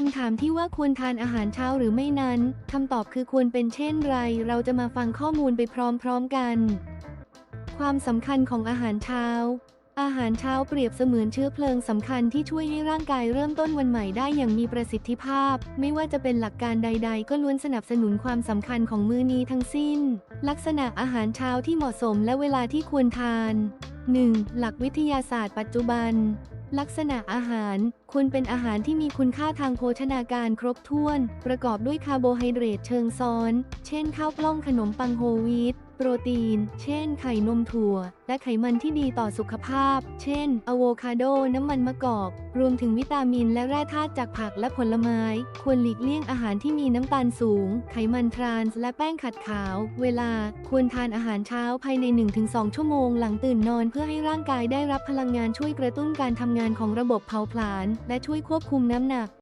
คำถามที่ว่าควรทานอาหารเช้าหรือไม่นั้นคำตอบคือควรเป็นเช่นไร เราจะมาฟังข้อมูลไปพร้อมๆกัน ความสำคัญของอาหารเช้า อาหารเช้าเปรียบเสมือนเชื้อเพลิงสำคัญที่ช่วยให้ร่างกายเริ่มต้นวันใหม่ได้อย่างมีประสิทธิภาพ ไม่ว่าจะเป็นหลักการใด ๆ ก็ล้วนสนับสนุนความสำคัญของมื้อนี้ทั้งสิ้น ลักษณะอาหารเช้าที่เหมาะสมและเวลาที่ควรทาน 1. หลักวิทยาศาสตร์ปัจจุบัน ลักษณะอาหารควรเป็นอาหารที่มีคุณค่าทางโภชนาการครบถ้วน ประกอบด้วยคาร์โบไฮเดรตเชิงซ้อน เช่นข้าวกล้องขนมปังโฮลวีตโปรตีน เช่น ไข่นมถั่ว และไขมันที่ดีต่อสุขภาพ เช่น อะโวคาโด น้ำมันมะกอก รวมถึงวิตามินและแร่ธาตุจากผักและผลไม้ ควรหลีกเลี่ยงอาหารที่มีน้ำตาลสูง ไขมันทรานส์ และแป้งขัดขาว เวลา ควรทานอาหารเช้าภายใน 1-2 ชั่วโมงหลังตื่นนอนเพื่อให้ร่างกายได้รับพลังงานช่วยกระตุ้นการทำงานของระบบเผาผลาญและช่วยควบคุมน้ำหนัก